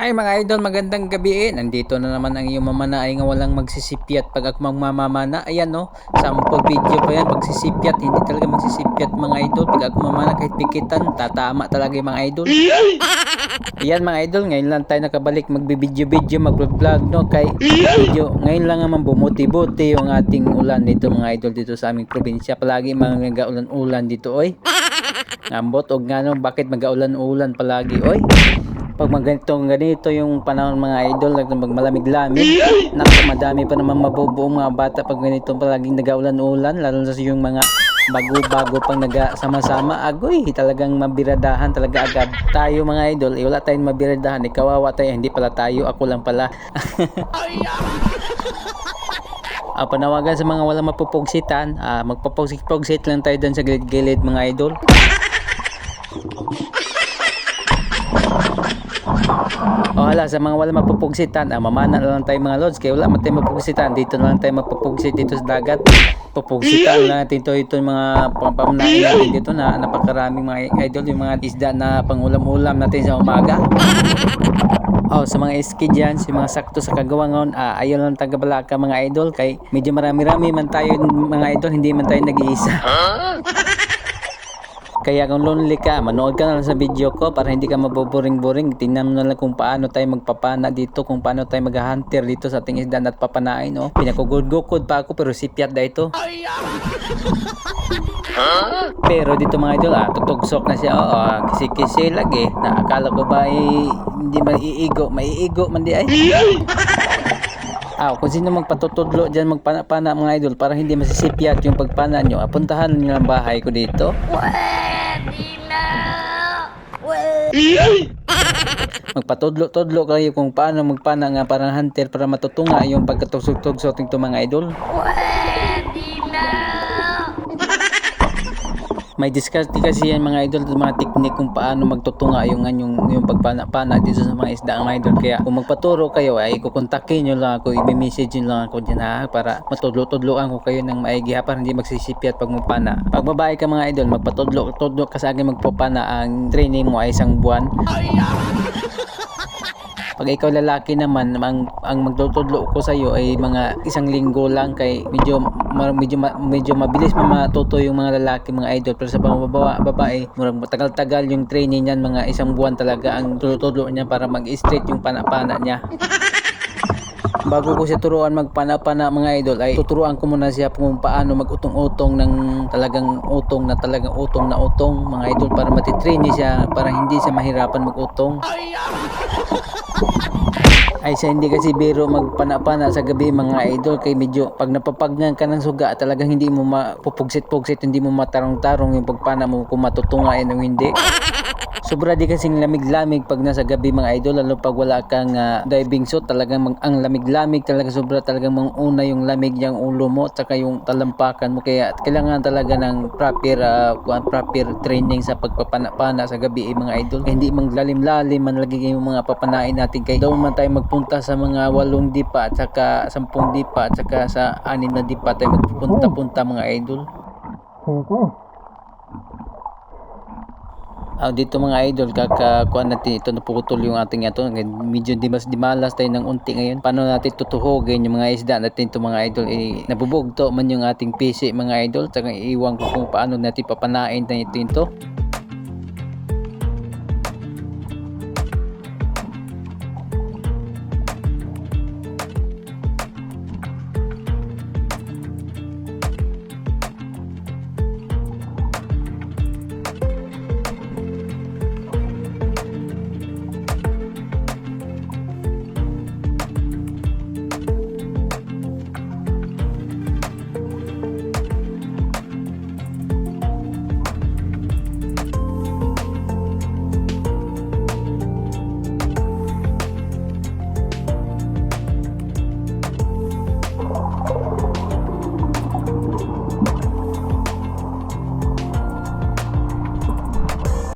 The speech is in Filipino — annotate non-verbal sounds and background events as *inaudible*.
Ay mga idol, magandang gabi eh. Nandito na naman ang iyong mamana ay nga walang magsisipyat pag ako magmamamana. Ayan no, sample video pa yan, magsisipyat. Hindi talaga magsisipyat mga idol. Pag ako mamana kahit pikitan, tatama talaga yung mga idol. *laughs* Ayan mga idol, ngayon lang tayo nakabalik magbibideo-video, mag-vlog no. Kay video, ngayon lang naman bumuti-buti yung ating ulan dito mga idol dito sa aming probinsya. Palagi mga nagaulan-ulan dito oy. *laughs* Ngambot og nga no, bakit mag-aulan-ulan palagi oy? Pag maganito ganito yung panahon mga idol like pag malamig-lamig naku madami pa naman mabubuong mga bata pag ganito palaging nagaulan-ulan lalo na sa yung mga bago-bago pang nagasama-sama agoy talagang mabiradahan talaga agad tayo mga idol. Eh, wala tayong mabiradahan eh, kawawa tayo hindi pala tayo ako lang pala. *laughs* Ah, panawagan sa mga walang mapupugsitan, ah, magpapugsit-pugsit lang tayo doon sa gilid-gilid mga idol. O hala, sa mga wala mapupugsitan, ah, mamana na lang tayo mga lods. Kaya wala man tayo mapupugsitan, dito na lang tayo mapupugsit dito sa dagat. Pupugsitan na natin to ito yung mga pampamnain natin dito na napakaraming mga idol, yung mga isda na pangulam-ulam natin sa umaga. Oh, sa mga iski dyan, si mga sakto sa kagawangon, ah, ayaw lang tagabalaka mga idol. Kay medyo marami-rami man tayo mga idol, hindi man tayo nag-iisa. Kaya kung lonely ka, manood ka na lang sa video ko para hindi ka maboboring-boring. Tingnan mo na lang kung paano tayo magpapana dito, kung paano tayo mag-hunter dito sa ating isda at papanain. Oh. Pinakugod-gukod pa ako pero sipyat da ito. Pero dito mga idol, ah, tutugsok na siya. Oo, ah, kisi-kisi lagi. Na akala ko ba eh, hindi maiigo. Maiigo man di ay. Ah, kung sino magpatutudlo dyan magpana-pana mga idol para hindi masisipyat yung pagpana nyo, ah, puntahan nyo ang bahay ko dito. Magpatudlo-tudlo kayo kung paano magpana nga parang hunter para matutunga yung pagkatugsok-tugsok ng mga idol. May diskarte kasi yan mga idol, mga teknik kung paano magtutunga yung yung, yung pagpana-pana dito sa mga isda mga idol. Kaya kung magpaturo kayo ay kukontakin nyo lang ako, i-message nyo lang ako dyan ha, para matudlo-tudloan ko kayo ng maigi ha, para hindi magsisipyat pag magpana. Pag babae ka mga idol, magpatudlo-tudlo ka sa magpapana, ang training mo ay isang buwan. *laughs* Pag ikaw lalaki naman, ang, ang magtutudlo ko sa iyo ay mga isang linggo lang kay medyo ma- medyo ma- medyo mabilis ma matuto yung mga lalaki mga idol pero sa pambabawa babae murang matagal-tagal yung training niyan mga isang buwan talaga ang tutudlo niya para mag-straight yung pana-pana niya. Bago ko siya turuan magpana-pana mga idol ay tuturuan ko muna siya kung paano mag-utong-utong ng talagang utong na talagang utong na utong mga idol para matitrain siya para hindi siya mahirapan mag-utong. *laughs* Ay siya hindi kasi biro magpana-pana sa gabi mga idol kay medyo pag napapagnan ka ng suga talagang hindi mo mapupugsit-pugsit hindi mo matarong-tarong yung pagpana mo kung matutungain o hindi. Sobra di kasing lamig-lamig pag nasa gabi mga idol lalo pag wala kang ah, diving suit. Talagang mag- ang lamig-lamig talaga sobra talagang manguna yung lamig yung ulo mo at saka yung talampakan mo. Kaya kailangan talaga ng proper kuwan, proper training sa pagpapana-pana sa gabi eh, mga idol. Hindi manglalim-lalim man lagi yung mga papanain natin. Kay daw man tayo magpunta sa mga walong dipa at saka sampung dipa at saka sa anim na dipa tayo magpunta-punta mga idol Ah, dito mga idol, kakakuan natin ito naputol yung ating ito. Medyo dimas dimalas tayo ng unti ngayon. Paano natin tutuhogin yung mga isda natin ito mga idol? Eh, nabubugto man yung ating PC mga idol. Tsaka iiwan ko kung paano natin papanain na ito ito.